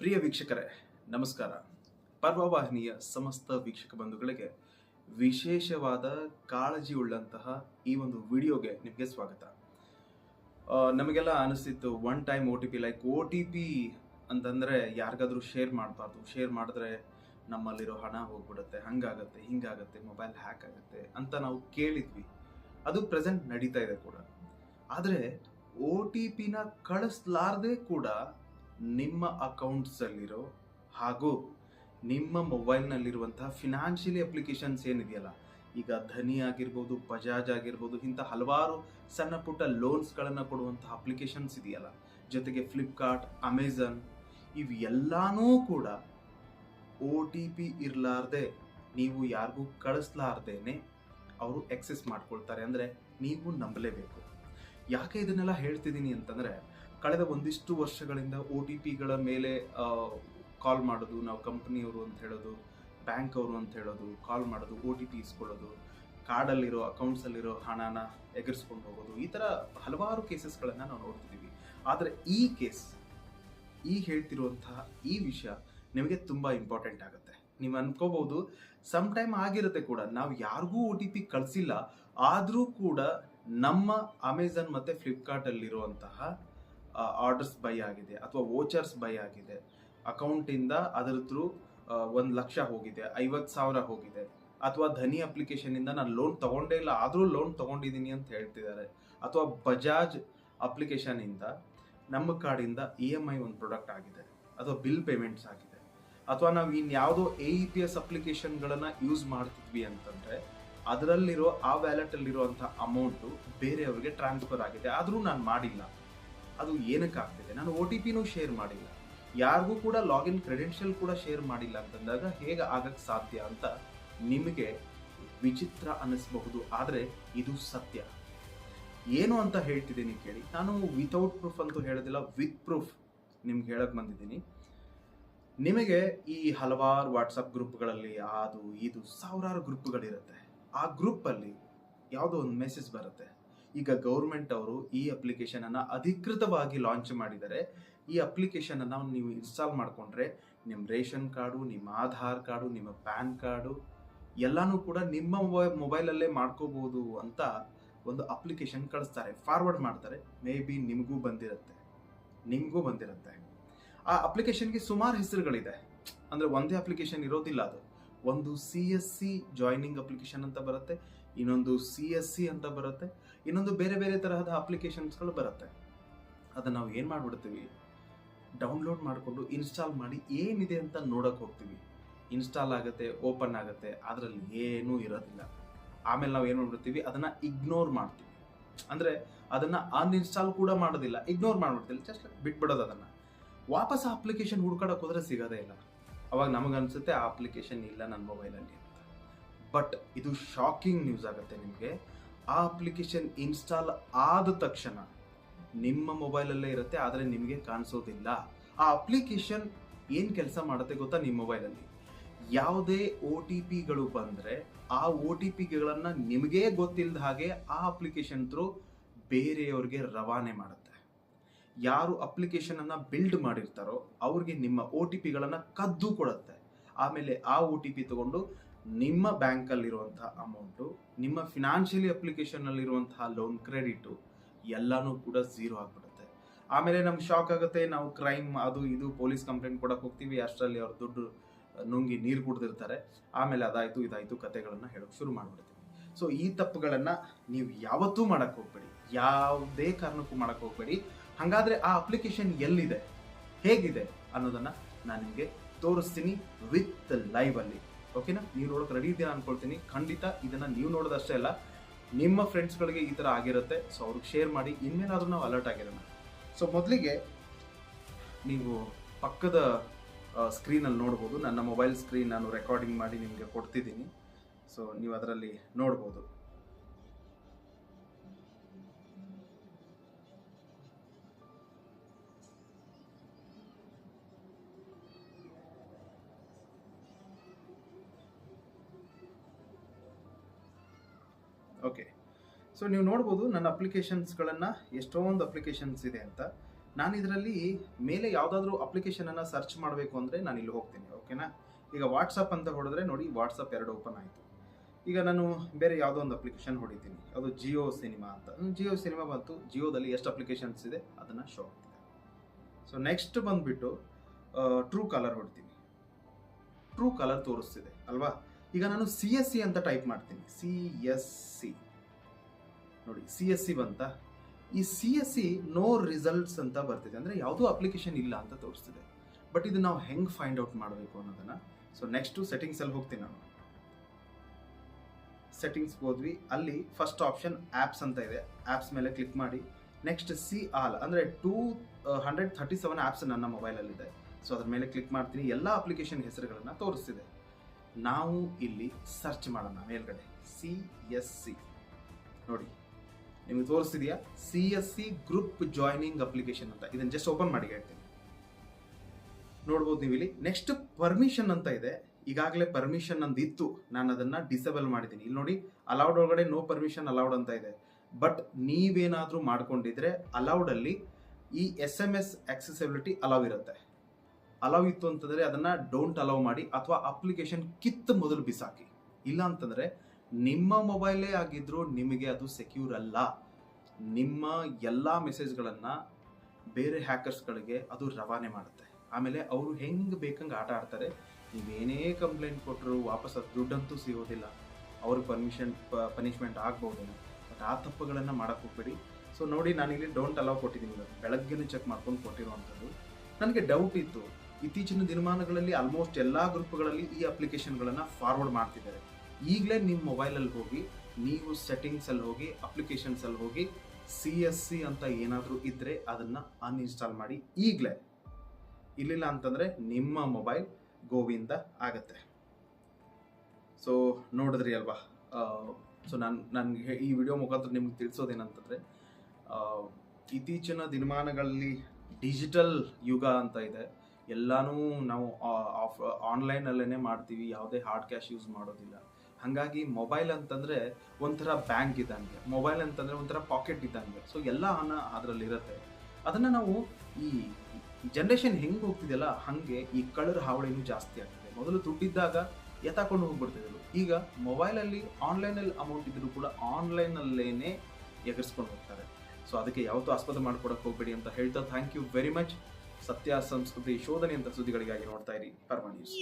ಪ್ರಿಯ ವೀಕ್ಷಕರೇ, ನಮಸ್ಕಾರ. ಪರ್ವವಾಹಿನಿಯ ಸಮಸ್ತ ವೀಕ್ಷಕ ಬಂಧುಗಳಿಗೆ ವಿಶೇಷವಾದ ಕಾಳಜಿ ಉಳ್ಳಂತಹ ಈ ಒಂದು ವಿಡಿಯೋಗೆ ನಿಮಗೆ ಸ್ವಾಗತ. ನಮಗೆಲ್ಲ ಅನಿಸ್ತಿತ್ತು one time O T P like O T P ಅಂತಂದರೆ ಯಾರಿಗಾದರೂ ಶೇರ್ ಮಾಡಬಾರ್ದು. ಶೇರ್ ಮಾಡಿದ್ರೆ ನಮ್ಮಲ್ಲಿರೋ ಹಣ ಹೋಗ್ಬಿಡುತ್ತೆ, ಹಂಗಾಗತ್ತೆ, ಹಿಂಗಾಗತ್ತೆ ಮೊಬೈಲ್ ಹ್ಯಾಕ್ ಆಗುತ್ತೆ ಅಂತ ನಾವು ಕೇಳಿದ್ವಿ. ಅದು ಪ್ರೆಸೆಂಟ್ ನಡೀತಾ ಇದೆ ಕೂಡ. ಆದರೆ ಓ ಟಿ ಪಿನ ಕಳಿಸ್ಲಾರ್ದೆ ಕೂಡ ನಿಮ್ಮ ಅಕೌಂಟ್ಸಲ್ಲಿರೋ ಹಾಗೂ ನಿಮ್ಮ ಮೊಬೈಲ್ನಲ್ಲಿರುವಂತಹ ಫಿನಾನ್ಷಿಯಲಿ ಅಪ್ಲಿಕೇಶನ್ಸ್ ಏನಿದೆಯಲ್ಲ, ಈಗ ಧನಿ ಆಗಿರ್ಬೋದು, ಬಜಾಜ್ ಆಗಿರ್ಬೋದು, ಇಂಥ ಹಲವಾರು ಸಣ್ಣ ಪುಟ್ಟ ಲೋನ್ಸ್ಗಳನ್ನು ಕೊಡುವಂತಹ ಅಪ್ಲಿಕೇಶನ್ಸ್ ಇದೆಯಲ್ಲ. ಜೊತೆಗೆ ಫ್ಲಿಪ್ಕಾರ್ಟ್ ಅಮೆಝನ್ ಇವೆಲ್ಲನೂ ಕೂಡ ಒ ಟಿ ಪಿ ಇರಲಾರ್ದೆ, ನೀವು ಯಾರಿಗೂ ಕಳಿಸ್ಲಾರ್ದೇ ಅವರು ಎಕ್ಸೆಸ್ ಮಾಡ್ಕೊಳ್ತಾರೆ. ಅಂದರೆ ನೀವು ನಂಬಲೇಬೇಕು. ಯಾಕೆ ಇದನ್ನೆಲ್ಲ ಹೇಳ್ತಿದ್ದೀನಿ ಅಂತಂದರೆ ಕಳೆದ ಒಂದಿಷ್ಟು ವರ್ಷಗಳಿಂದ ಒ ಟಿ ಪಿಗಳ ಮೇಲೆ ಕಾಲ್ ಮಾಡೋದು, ನಾವು ಕಂಪ್ನಿಯವರು ಅಂತ ಹೇಳೋದು ಬ್ಯಾಂಕ್ ಅವರು ಅಂತ ಹೇಳೋದು ಕಾಲ್ ಮಾಡೋದು, ಒ ಟಿ ಪಿ ಇಸ್ಕೊಳ್ಳೋದು ಕಾರ್ಡಲ್ಲಿರೋ ಅಕೌಂಟ್ಸಲ್ಲಿರೋ ಹಣನ ಎಗರಿಸ್ಕೊಂಡು ಹೋಗೋದು, ಈ ಥರ ಹಲವಾರು ಕೇಸಸ್ಗಳನ್ನು ನಾವು ನೋಡ್ತಿದ್ದೀವಿ. ಆದರೆ ಈ ಕೇಸ್ ಈ ಹೇಳ್ತಿರುವಂತಹ ಈ ವಿಷಯ ನಿಮಗೆ ತುಂಬ ಇಂಪಾರ್ಟೆಂಟ್ ಆಗುತ್ತೆ. ನೀವು ಅನ್ಕೋಬಹುದು ಸಮ್ ಟೈಮ್ ಆಗಿರುತ್ತೆ ಕೂಡ, ನಾವು ಯಾರಿಗೂ ಒ ಟಿ ಪಿ ಕಳಿಸಿಲ್ಲ, ಆದರೂ ಕೂಡ ನಮ್ಮ ಅಮೆಝಾನ್ ಮತ್ತು ಫ್ಲಿಪ್ಕಾರ್ಟಲ್ಲಿರುವಂತಹ ಆರ್ಡರ್ಸ್ ಬೈ ಆಗಿದೆ ಅಥವಾ ವೋಚರ್ಸ್ ಬೈ ಆಗಿದೆ. ಅಕೌಂಟಿಂದ ಅದರ ಥ್ರೂ ಒಂದು ಲಕ್ಷ ಹೋಗಿದೆ, ಐವತ್ತು ಸಾವಿರ ಹೋಗಿದೆ. ಅಥವಾ ಧನಿ ಅಪ್ಲಿಕೇಶನಿಂದ ನಾನು ಲೋನ್ ತಗೊಂಡೇ ಇಲ್ಲ, ಆದರೂ ಲೋನ್ ತಗೊಂಡಿದ್ದೀನಿ ಅಂತ ಹೇಳ್ತಿದ್ದಾರೆ. ಅಥವಾ ಬಜಾಜ್ ಅಪ್ಲಿಕೇಶನಿಂದ ನಮ್ಮ ಕಾರ್ಡಿಂದ ಇ ಎಂ ಐ ಒಂದು ಪ್ರಾಡಕ್ಟ್ ಆಗಿದೆ, ಅಥವಾ ಬಿಲ್ ಪೇಮೆಂಟ್ಸ್ ಆಗಿದೆ. ಅಥವಾ ನಾವು ಇನ್ಯಾವುದೋ ಎ ಇ ಪಿ ಎಸ್ ಅಪ್ಲಿಕೇಶನ್ಗಳನ್ನು ಯೂಸ್ ಮಾಡ್ತಿದ್ವಿ ಅಂತಂದರೆ, ಅದರಲ್ಲಿರೋ, ಆ ವ್ಯಾಲೆಟಲ್ಲಿರುವಂಥ ಅಮೌಂಟು ಬೇರೆಯವ್ರಿಗೆ ಟ್ರಾನ್ಸ್ಫರ್ ಆಗಿದೆ. ಆದರೂ ನಾನು ಮಾಡಿಲ್ಲ. ಅದು ಏನಕ್ಕೆ ಆಗ್ತಿದೆ? ನಾನು ಒ ಟಿ ಪಿನೂ ಶೇರ್ ಮಾಡಿಲ್ಲ. ಯಾರಿಗೂ ಕೂಡ ಲಾಗಿನ್ ಕ್ರೆಡೆನ್ಷಿಯಲ್ ಕೂಡ ಶೇರ್ ಮಾಡಿಲ್ಲ ಅಂತಂದಾಗ ಹೇಗೆ ಆಗಕ್ಕೆ ಸಾಧ್ಯ ಅಂತ ನಿಮಗೆ ವಿಚಿತ್ರ ಅನ್ನಿಸ್ಬಹುದು. ಆದರೆ ಇದು ಸತ್ಯ. ಏನು ಅಂತ ಹೇಳ್ತಿದ್ದೀನಿ ಕೇಳಿ. ನಾನು ವಿತೌಟ್ ಪ್ರೂಫ್ ಅಂತೂ ಹೇಳೋದಿಲ್ಲ ವಿತ್ ಪ್ರೂಫ್ ನಿಮ್ಗೆ ಹೇಳಕ್ಕೆ ಬಂದಿದ್ದೀನಿ. ನಿಮಗೆ ಈ ಹಲವಾರು ವಾಟ್ಸಪ್ ಗ್ರೂಪ್ಗಳಲ್ಲಿ ಅದು, ಇದು, ಸಾವಿರಾರು ಗ್ರೂಪ್ಗಳಿರುತ್ತೆ. ಆ ಗ್ರೂಪಲ್ಲಿ ಯಾವುದೋ ಒಂದು ಮೆಸೇಜ್ ಬರುತ್ತೆ. ಈಗ ಗೌರ್ಮೆಂಟ್ ಅವರು ಈ ಅಪ್ಲಿಕೇಶನ್ ಅನ್ನ ಅಧಿಕೃತವಾಗಿ ಲಾಂಚ್ ಮಾಡಿದರೆ, ಈ ಅಪ್ಲಿಕೇಶನ್ ಅನ್ನ ನೀವು ಇನ್ಸ್ಟಾಲ್ ಮಾಡ್ಕೊಂಡ್ರೆ ನಿಮ್ಮ ರೇಷನ್ ಕಾರ್ಡು ನಿಮ್ಮ ಆಧಾರ್ ಕಾರ್ಡು, ನಿಮ್ಮ ಪ್ಯಾನ್ ಕಾರ್ಡು ಎಲ್ಲಾನು ಕೂಡ ನಿಮ್ಮ ಮೊಬೈಲಲ್ಲೇ ಮಾಡ್ಕೋಬಹುದು ಅಂತ ಒಂದು ಅಪ್ಲಿಕೇಶನ್ ಕಳಿಸ್ತಾರೆ ಫಾರ್ವರ್ಡ್ ಮಾಡ್ತಾರೆ. ಮೇ ಬಿ ನಿಮಗೂ ಬಂದಿರುತ್ತೆ. ನಿಮಗೂ ಬಂದಿರುತ್ತೆ. ಆ ಅಪ್ಲಿಕೇಶನ್ಗೆ ಸುಮಾರು ಹೆಸರುಗಳಿದೆ. ಅಂದ್ರೆ ಒಂದೇ ಅಪ್ಲಿಕೇಶನ್ ಇರೋದಿಲ್ಲ ಅದು. ಒಂದು C S C joining application ಅಂತ ಬರುತ್ತೆ, ಇನ್ನೊಂದು ಸಿ ಎಸ್ ಸಿ ಅಂತ ಬರುತ್ತೆ. ಇನ್ನೊಂದು ಬೇರೆ ಬೇರೆ ತರಹದ ಅಪ್ಲಿಕೇಶನ್ಸ್ಗಳು ಬರುತ್ತೆ. ಅದನ್ನು ನಾವು ಏನು ಮಾಡಿಬಿಡ್ತೀವಿ? ಡೌನ್ಲೋಡ್ ಮಾಡಿಕೊಂಡು ಇನ್ಸ್ಟಾಲ್ ಮಾಡಿ ಏನಿದೆ ಅಂತ ನೋಡೋಕ್ಕೆ ಹೋಗ್ತೀವಿ. ಇನ್ಸ್ಟಾಲ್ ಆಗುತ್ತೆ ಓಪನ್ ಆಗುತ್ತೆ, ಅದರಲ್ಲಿ ಏನೂ ಇರೋದಿಲ್ಲ. ಆಮೇಲೆ ನಾವು ಏನು ಮಾಡ್ಬಿಡ್ತೀವಿ? ಅದನ್ನು ಇಗ್ನೋರ್ ಮಾಡ್ತೀವಿ. ಅಂದ್ರೆ ಅದನ್ನು ಅನ್ಇನ್ಸ್ಟಾಲ್ ಕೂಡ ಮಾಡೋದಿಲ್ಲ ಇಗ್ನೋರ್ ಮಾಡ್ಬಿಡ್ತೀವಿ. ಜಸ್ಟ್ ಬಿಟ್ಬಿಡೋದು ಅದನ್ನು. ವಾಪಸ್ ಆ ಅಪ್ಲಿಕೇಶನ್ ಹುಡ್ಕೊಡಕ್ ಹೋದರೆ ಸಿಗೋದೇ ಇಲ್ಲ. ಅವಾಗ ನಮಗನ್ಸುತ್ತೆ ಆ ಅಪ್ಲಿಕೇಶನ್ ಇಲ್ಲ ನನ್ನ ಮೊಬೈಲಲ್ಲಿ ಅಂತ. ಬಟ್ ಇದು ಶಾಕಿಂಗ್ ನ್ಯೂಸ್ ಆಗುತ್ತೆ ನಿಮಗೆ. ಆ ಅಪ್ಲಿಕೇಶನ್ ಇನ್ಸ್ಟಾಲ್ ಆದ ತಕ್ಷಣ ನಿಮ್ಮ ಮೊಬೈಲಲ್ಲೇ ಇರುತ್ತೆ, ಆದರೆ ನಿಮಗೆ ಕಾಣಿಸೋದಿಲ್ಲ. ಆ ಅಪ್ಲಿಕೇಶನ್ ಏನು ಕೆಲಸ ಮಾಡುತ್ತೆ ಗೊತ್ತಾ ನಿಮ್ಮ ಮೊಬೈಲಲ್ಲಿ? ಯಾವುದೇ ಒ ಟಿ ಪಿಗಳು ಬಂದರೆ ಆ ಒ ಟಿ ಪಿಗಳನ್ನು ನಿಮಗೇ ಗೊತ್ತಿಲ್ಲದ ಹಾಗೆ ಆ ಅಪ್ಲಿಕೇಶನ್ ಥ್ರೂ ಬೇರೆಯವ್ರಿಗೆ ರವಾನೆ ಮಾಡುತ್ತೆ. ಯಾರು ಅಪ್ಲಿಕೇಶನನ್ನು ಬಿಲ್ಡ್ ಮಾಡಿರ್ತಾರೋ ಅವ್ರಿಗೆ ನಿಮ್ಮ ಒ ಟಿ ಪಿಗಳನ್ನು ಕದ್ದು ಕೊಡುತ್ತೆ. ಆಮೇಲೆ ಆ ಒ ಟಿ ಪಿ ತಗೊಂಡು ನಿಮ್ಮ ಬ್ಯಾಂಕಲ್ಲಿರುವಂಥ ಅಮೌಂಟು, ನಿಮ್ಮ ಫಿನಾನ್ಷಿಯಲಿ ಅಪ್ಲಿಕೇಶನ್ನಲ್ಲಿರುವಂತಹ ಲೋನ್ ಕ್ರೆಡಿಟು ಎಲ್ಲನೂ ಕೂಡ ಝೀರೋ ಆಗಿಬಿಡುತ್ತೆ. ಆಮೇಲೆ ನಮ್ಗೆ ಶಾಕ್ ಆಗುತ್ತೆ, ನಾವು ಕ್ರೈಮ್ ಅದು ಇದು ಪೊಲೀಸ್ ಕಂಪ್ಲೇಂಟ್ ಕೊಡಕ್ಕೆ ಹೋಗ್ತೀವಿ, ಅಷ್ಟರಲ್ಲಿ ಅವ್ರ ದುಡ್ಡು ನುಂಗಿ ನೀರು ಕುಡ್ದಿರ್ತಾರೆ. ಆಮೇಲೆ ಅದಾಯಿತು, ಇದಾಯಿತು ಕತೆಗಳನ್ನು ಹೇಳೋಕೆ ಶುರು ಮಾಡಿಬಿಡ್ತೀವಿ. ಸೊ ಈ ತಪ್ಪುಗಳನ್ನು ನೀವು ಯಾವತ್ತೂ ಮಾಡಕ್ಕೆ ಹೋಗ್ಬೇಡಿ. ಯಾವುದೇ ಕಾರಣಕ್ಕೂ ಮಾಡೋಕ್ಕೆ ಹೋಗ್ಬೇಡಿ. ಹಾಗಾದರೆ ಆ ಅಪ್ಲಿಕೇಶನ್ ಎಲ್ಲಿದೆ, ಹೇಗಿದೆ ಅನ್ನೋದನ್ನ ನಾನು ನಿಮಗೆ ತೋರಿಸ್ತೀನಿ ವಿತ್ ಲೈವ್ ಅಲ್ಲಿ ಓಕೆನಾ ನೀವು ನೋಡೋಕೆ ರೆಡಿ ಇದ್ದೀರಾ ಅನ್ಕೊಳ್ತೀನಿ. ಖಂಡಿತ ಇದನ್ನು ನೀವು ನೋಡೋದಷ್ಟೇ ಅಲ್ಲ, ನಿಮ್ಮ ಫ್ರೆಂಡ್ಸ್ಗಳಿಗೆ ಈ ಥರ ಆಗಿರುತ್ತೆ. ಸೊ ಅವ್ರಿಗೆ ಶೇರ್ ಮಾಡಿ, ಇನ್ಮೇಲಾದರೂ ನಾವು ಅಲರ್ಟ್ ಆಗಿರೋಣ. ಸೊ ಮೊದಲಿಗೆ ನೀವು ಪಕ್ಕದ ಸ್ಕ್ರೀನಲ್ಲಿ ನೋಡ್ಬೋದು. ನನ್ನ ಮೊಬೈಲ್ ಸ್ಕ್ರೀನ್ ನಾನು ರೆಕಾರ್ಡಿಂಗ್ ಮಾಡಿ ನಿಮಗೆ ಕೊಡ್ತಿದ್ದೀನಿ. ಸೊ ನೀವು ಅದರಲ್ಲಿ ನೋಡ್ಬೋದು. ಸೊ ನೀವು ನೋಡ್ಬೋದು ನನ್ನ ಅಪ್ಲಿಕೇಶನ್ಸ್ಗಳನ್ನು ಎಷ್ಟೊಂದು ಅಪ್ಲಿಕೇಶನ್ಸ್ ಇದೆ ಅಂತ. ನಾನು ಇದರಲ್ಲಿ ಮೇಲೆ ಯಾವುದಾದ್ರೂ ಅಪ್ಲಿಕೇಶನನ್ನು ಸರ್ಚ್ ಮಾಡಬೇಕು ಅಂದರೆ ನಾನು ಇಲ್ಲಿ ಹೋಗ್ತೀನಿ ಓಕೆನಾ ಈಗ ವಾಟ್ಸಪ್ ಅಂತ ಹೊಡೆದ್ರೆ ನೋಡಿ ವಾಟ್ಸಪ್ ಎರಡು ಓಪನ್ ಆಯಿತು. ಈಗ ನಾನು ಬೇರೆ ಯಾವುದೋ ಒಂದು ಅಪ್ಲಿಕೇಶನ್ ಹೊಡಿತೀನಿ. ಅದು ಜಿಯೋ ಸಿನಿಮಾ ಅಂತ. ಜಿಯೋ ಸಿನಿಮಾ ಬಂತು. ಜಿಯೋದಲ್ಲಿ ಎಷ್ಟು ಅಪ್ಲಿಕೇಶನ್ಸ್ ಇದೆ ಅದನ್ನು ಶೋ ಆಗ್ತಿದೆ. ಸೊ ನೆಕ್ಸ್ಟ್ ಬಂದುಬಿಟ್ಟು ಟ್ರೂ ಕಲರ್ ಹೊಡ್ತೀನಿ. ಟ್ರೂ ಕಲರ್ ತೋರಿಸ್ತಿದೆ, ಅಲ್ವಾ? ಈಗ ನಾನು ಸಿ ಎಸ್ ಸಿ ಅಂತ ಟೈಪ್ ಮಾಡ್ತೀನಿ. ಸಿ ಎಸ್ ಸಿ ನೋಡಿ ಸಿ ಎಸ್ ಸಿ ಬಂತ. ಈ C S C no results ಅಂತ ಬರ್ತಿದೆ ಅಂದರೆ ಯಾವುದೂ ಅಪ್ಲಿಕೇಶನ್ ಇಲ್ಲ ಅಂತ ತೋರಿಸ್ತಿದೆ. ಬಟ್ ಇದು ನಾವು ಹೆಂಗೆ ಫೈಂಡ್ ಔಟ್ ಮಾಡಬೇಕು ಅನ್ನೋದನ್ನು. ಸೊ ನೆಕ್ಸ್ಟು ಸೆಟ್ಟಿಂಗ್ಸಲ್ಲಿ ಹೋಗ್ತೀನಿ ನಾನು. ಸೆಟ್ಟಿಂಗ್ಸ್ ಹೋದ್ವಿ. ಅಲ್ಲಿ ಫಸ್ಟ್ ಆಪ್ಷನ್ ಆ್ಯಪ್ಸ್ ಅಂತ ಇದೆ. ಆ್ಯಪ್ಸ್ ಮೇಲೆ ಕ್ಲಿಕ್ ಮಾಡಿ. ನೆಕ್ಸ್ಟ್ ಸಿ ಆಲ್ ಅಂದರೆ two hundred thirty seven apps ನನ್ನ ಮೊಬೈಲಲ್ಲಿದೆ ಸೊ ಅದ್ರ ಮೇಲೆ ಕ್ಲಿಕ್ ಮಾಡ್ತೀನಿ. ಎಲ್ಲ ಅಪ್ಲಿಕೇಶನ್ ಹೆಸರುಗಳನ್ನು ತೋರಿಸ್ತಿದೆ. ನಾವು ಇಲ್ಲಿ ಸರ್ಚ್ ಮಾಡೋಣ ಮೇಲ್ಗಡೆ. ಸಿ ಎಸ್ ಸಿ ನೋಡಿ. ನಿಮಗೆ ತೋರಿಸ್ತಿದೆಯಾ? C S C group joining application ಅಂತ. ಇದನ್ನು ಜಸ್ಟ್ ಓಪನ್ ಮಾಡಿ ಹೇಳ್ತೀನಿ. ನೋಡ್ಬೋದು ನೀವು ಇಲ್ಲಿ ನೆಕ್ಸ್ಟ್ ಪರ್ಮಿಷನ್ ಅಂತ ಇದೆ. ಈಗಾಗಲೇ ಪರ್ಮಿಷನ್ ನಂದು ಇತ್ತು ನಾನು ಅದನ್ನು ಡಿಸೇಬಲ್ ಮಾಡಿದ್ದೀನಿ. ಇಲ್ಲಿ ನೋಡಿ ಅಲೌಡ್ ಒಳಗಡೆ ನೋ ಪರ್ಮಿಷನ್ ಅಲೌಡ್ ಅಂತ ಇದೆ. ಬಟ್ ನೀವೇನಾದರೂ ಮಾಡ್ಕೊಂಡಿದ್ರೆ ಅಲೌಡಲ್ಲಿ ಈ S M S accessibility allow ಇರುತ್ತೆ. ಅಲೌ ಇತ್ತು ಅಂತಂದರೆ ಅದನ್ನು ಡೋಂಟ್ ಅಲೌ ಮಾಡಿ ಅಥವಾ ಅಪ್ಲಿಕೇಶನ್ ಕಿತ್ತು ಮೊದಲು ಬಿಸಾಕಿ. ಇಲ್ಲ ಅಂತಂದ್ರೆ ನಿಮ್ಮ ಮೊಬೈಲೇ ಆಗಿದ್ರೂ ನಿಮಗೆ ಅದು ಸೆಕ್ಯೂರ್ ಅಲ್ಲ. ನಿಮ್ಮ ಎಲ್ಲ ಮೆಸೇಜ್ಗಳನ್ನು ಬೇರೆ ಹ್ಯಾಕರ್ಸ್ಗಳಿಗೆ ಅದು ರವಾನೆ ಮಾಡುತ್ತೆ. ಆಮೇಲೆ ಅವರು ಹೆಂಗೆ ಬೇಕಂಗೆ ಆಟ ಆಡ್ತಾರೆ. ನೀವೇನೇ ಕಂಪ್ಲೇಂಟ್ ಕೊಟ್ಟರು ವಾಪಸ್ ಅದು ದುಡ್ಡಂತೂ ಸಿಗೋದಿಲ್ಲ. ಅವ್ರಿಗೆ ಪರ್ಮಿಷನ್ ಪನಿಷ್ಮೆಂಟ್ ಆಗ್ಬೋದೇನೋ ಬಟ್ ಆ ತಪ್ಪುಗಳನ್ನು ಮಾಡೋಕ್ಕೆ ಹೋಗ್ಬೇಡಿ. ಸೊ ನೋಡಿ ನಾನಿಲ್ಲಿ ಡೋಂಟ್ ಅಲೌ ಕೊಟ್ಟಿದ್ದೀನಿ ಬೆಳಗ್ಗೆನೇ ಚೆಕ್ ಮಾಡ್ಕೊಂಡು ಕೊಟ್ಟಿರುವಂಥದ್ದು. ನನಗೆ ಡೌಟ್ ಇತ್ತು. ಇತ್ತೀಚಿನ ದಿನಮಾನಗಳಲ್ಲಿ ಆಲ್ಮೋಸ್ಟ್ ಎಲ್ಲ ಗ್ರೂಪ್ಗಳಲ್ಲಿ ಈ ಅಪ್ಲಿಕೇಶನ್ಗಳನ್ನು ಫಾರ್ವರ್ಡ್ ಮಾಡ್ತಿದ್ದಾರೆ. ಈಗಲೇ ನಿಮ್ಮ ಮೊಬೈಲಲ್ಲಿ ಹೋಗಿ, ನೀವು ಸೆಟ್ಟಿಂಗ್ಸಲ್ಲಿ ಹೋಗಿ ಅಪ್ಲಿಕೇಶನ್ಸಲ್ಲಿ ಹೋಗಿ ಸಿ ಎಸ್ ಸಿ ಅಂತ ಏನಾದರೂ ಇದ್ದರೆ ಅದನ್ನು ಅನ್ಇನ್ಸ್ಟಾಲ್ ಮಾಡಿ ಈಗಲೇ. ಇಲ್ಲಿಲ್ಲ ಅಂತಂದರೆ ನಿಮ್ಮ ಮೊಬೈಲ್ ಗೋವಿಂದ ಆಗತ್ತೆ. ಸೊ ನೋಡಿದ್ರಿ ಅಲ್ವಾ? ಸೊ ನಾನು ನನಗೆ ಈ ವಿಡಿಯೋ ಮುಖಾಂತರ ನಿಮ್ಗೆ ತಿಳಿಸೋದೇನಂತಂದರೆ ಇತ್ತೀಚಿನ ದಿನಮಾನಗಳಲ್ಲಿ ಡಿಜಿಟಲ್ ಯುಗ ಅಂತ ಇದೆ. ಎಲ್ಲನೂ ನಾವು ಆಫ್ ಆನ್ಲೈನಲ್ಲೇ ಮಾಡ್ತೀವಿ, ಯಾವುದೇ ಹಾರ್ಡ್ ಕ್ಯಾಶ್ ಯೂಸ್ ಮಾಡೋದಿಲ್ಲ. ಹಾಗಾಗಿ ಮೊಬೈಲ್ ಅಂತಂದರೆ ಒಂಥರ ಬ್ಯಾಂಕ್ ಇದ್ದಂಗೆ ಮೊಬೈಲ್ ಅಂತಂದರೆ ಒಂಥರ ಪಾಕೆಟ್ ಇದ್ದಂಗೆ ಸೊ ಎಲ್ಲ ಹಣ ಅದರಲ್ಲಿ ಇರುತ್ತೆ ಅದನ್ನು ನಾವು ಈ ಜನ್ರೇಷನ್ ಹೆಂಗೆ ಹೋಗ್ತಿದೆಯಲ್ಲ, ಹಾಗೆ ಈ ಕಳ್ಳರ ಹಾವಳಿನೂ ಜಾಸ್ತಿ ಆಗ್ತಿದೆ. ಮೊದಲು ದುಡ್ಡಿದ್ದಾಗ ಎತ್ತಾಕೊಂಡು ಹೋಗ್ಬಿಡ್ತಿದ್ರು ಈಗ ಮೊಬೈಲಲ್ಲಿ ಆನ್ಲೈನಲ್ಲಿ ಅಮೌಂಟ್ ಇದ್ದರೂ ಕೂಡ ಆನ್ಲೈನಲ್ಲೇನೆ ಎಗರ್ಸ್ಕೊಂಡು ಹೋಗ್ತಾರೆ. ಸೊ ಅದಕ್ಕೆ ಯಾವತ್ತೂ ಆಸ್ಪದ ಮಾಡ್ಕೊಡಕ್ಕೆ ಹೋಗಬೇಡಿ ಅಂತ ಹೇಳ್ತಾ ಥ್ಯಾಂಕ್ ಯು ವೆರಿ ಮಚ್ ಸತ್ಯ ಸಂಸ್ಕೃತಿ ಶೋಧನೆ ಅಂತ ಸುದ್ದಿಗಳಿಗಾಗಿ ನೋಡ್ತಾ ಇರಿ. ನ್ಯೂಸ್